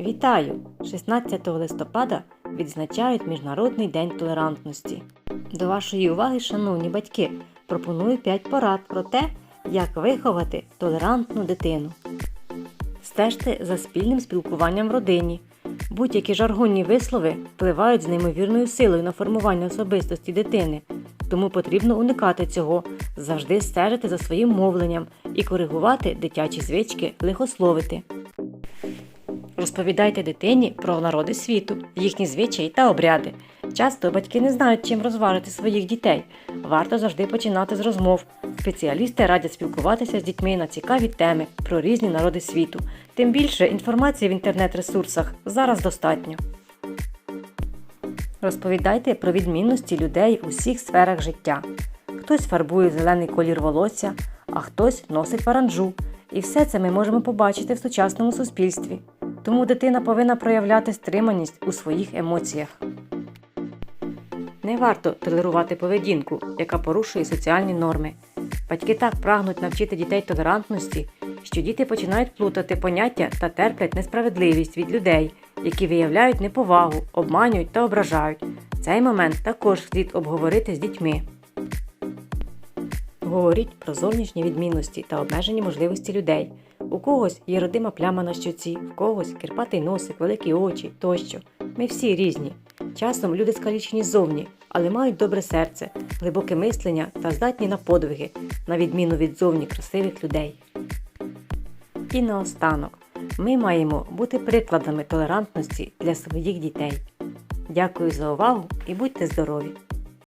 Вітаю! 16 листопада відзначають Міжнародний день толерантності. До вашої уваги, шановні батьки, пропоную 5 порад про те, як виховати толерантну дитину. Стежте за спільним спілкуванням в родині. Будь-які жаргонні вислови впливають з неймовірною силою на формування особистості дитини, тому потрібно уникати цього, завжди стежити за своїм мовленням і коригувати дитячі звички лихословити. Розповідайте дитині про народи світу, їхні звичаї та обряди. Часто батьки не знають, чим розважити своїх дітей. Варто завжди починати з розмов. Спеціалісти радять спілкуватися з дітьми на цікаві теми про різні народи світу. Тим більше інформації в інтернет-ресурсах зараз достатньо. Розповідайте про відмінності людей у всіх сферах життя. Хтось фарбує зелений колір волосся, а хтось носить паранджу. І все це ми можемо побачити в сучасному суспільстві. Тому дитина повинна проявляти стриманість у своїх емоціях. Не варто толерувати поведінку, яка порушує соціальні норми. Батьки так прагнуть навчити дітей толерантності, що діти починають плутати поняття та терплять несправедливість від людей, які виявляють неповагу, обманюють та ображають. Цей момент також слід обговорити з дітьми. Говоріть про зовнішні відмінності та обмежені можливості людей. У когось є родима пляма на щоці, в когось кирпатий носик, великі очі тощо. Ми всі різні. Часом люди скалічені ззовні, але мають добре серце, глибоке мислення та здатні на подвиги, на відміну від зовні красивих людей. І наостанок, ми маємо бути прикладами толерантності для своїх дітей. Дякую за увагу і будьте здорові!